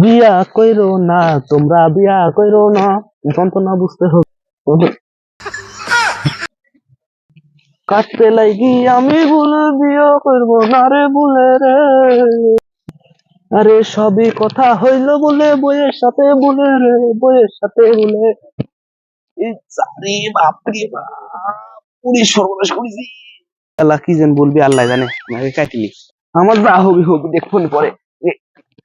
বিয়া কইরো না, তোমরা বিয়া কইরো না। যন্ত্রণা বুঝতে হবে। কাটতে লাগি আমি ভুলে, বিয়া করব না রে বলে রে। আরে সবই কথা হইল বলে, বইয়ের সাথে বলে রে, বইয়ের সাথে বলে ইচ্ছারে বাপরে বাপ পুরি সর্বনাশ করেছি। আল্লাহ কি যেন বলবি, আল্লাহ জানে কাটিলি। আমার যা হবি হবি, দেখুন পরে।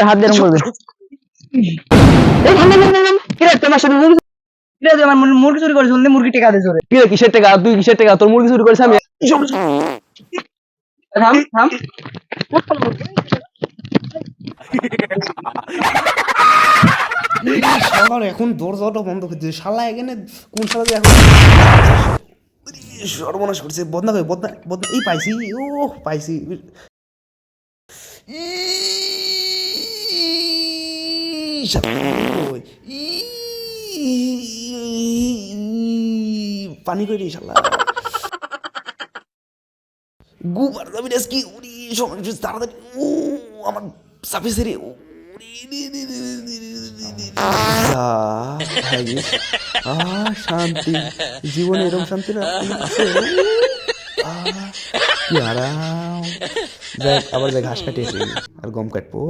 হাত দিয়ে তোমার সাথে মুরগি মুরগি চুরি করেছিস বললি মুরগি টেকা দে জোরে কিরে কিসের টাকা তুই কিসের টাকা তোর মুরগি চুরি করেছিস আমি? শালার, এখন দরজাটা বন্ধ করে শালা, এখানে কোন শালা এখন সর্বনাশ করছে। বদনা বদনা এই পাইছি। ও পাইছি। পানি কই শালা। গুবার উড়ি তাড়াতাড়ি ও আমার ¿Sabes? Seré... শান্তি জীবনে এরকম শান্তি না? আরাম। যাক আবার যাই ঘাস কাটিয়েছি আর গম কাটবো।